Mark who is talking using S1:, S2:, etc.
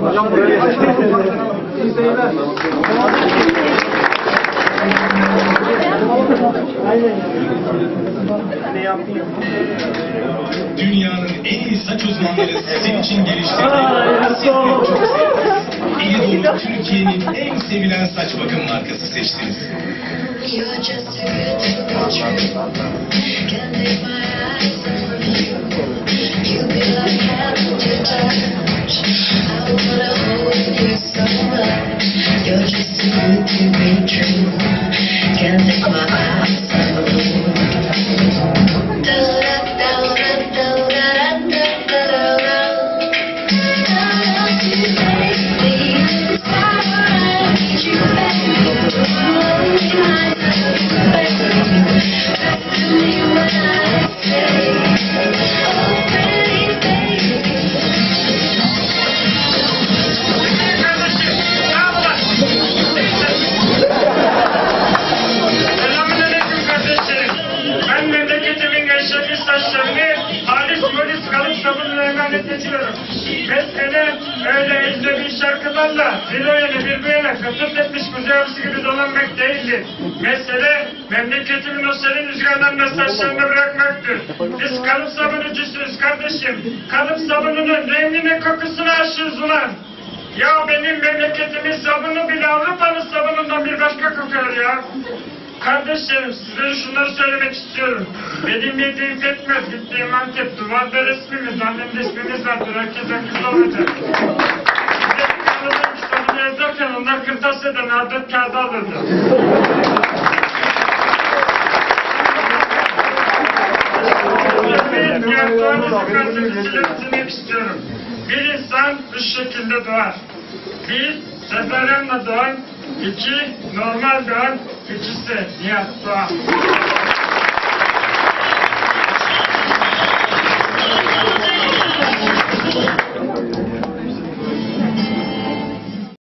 S1: Hocam buraya?
S2: Dünyanın en iyi saç uzmanları sizin için geliştirdi. Siz de çok sevdiniz. İyi doğru Türkiye'nin en sevilen saç bakım markası seçtiniz.
S3: You're just too good to be true. Can't take my
S4: ediyorum. Mesele öyle elde bir şarkılarla bir yana bir yana kıtırt etmiş avcısı gibi dolanmak değildir. Mesele memleketimin o serin rüzgarlarında saçlarını bırakmaktır. Biz kalıp savunucusuyuz kardeşim. Kalıp sabununun rengine kokusunu aşığız ulan. Ya benim memleketimin sabunu bile Avrupa'nın sabunundan bir başka kokar ya. Kardeşlerim size şunları söylemek istiyorum. Benim yediğim pekmez, gittiğim Antep, duvarda resmimiz, annemde ismimiz vardır, herkesten kız olacak. Kitabını yazarken onlar kırtasiyeden adet kağıdı alırdı. Bir insan bu şekilde doğar. Bir, sezaryenle doğan, iki, normal doğan, ikisi Nihat Doğan.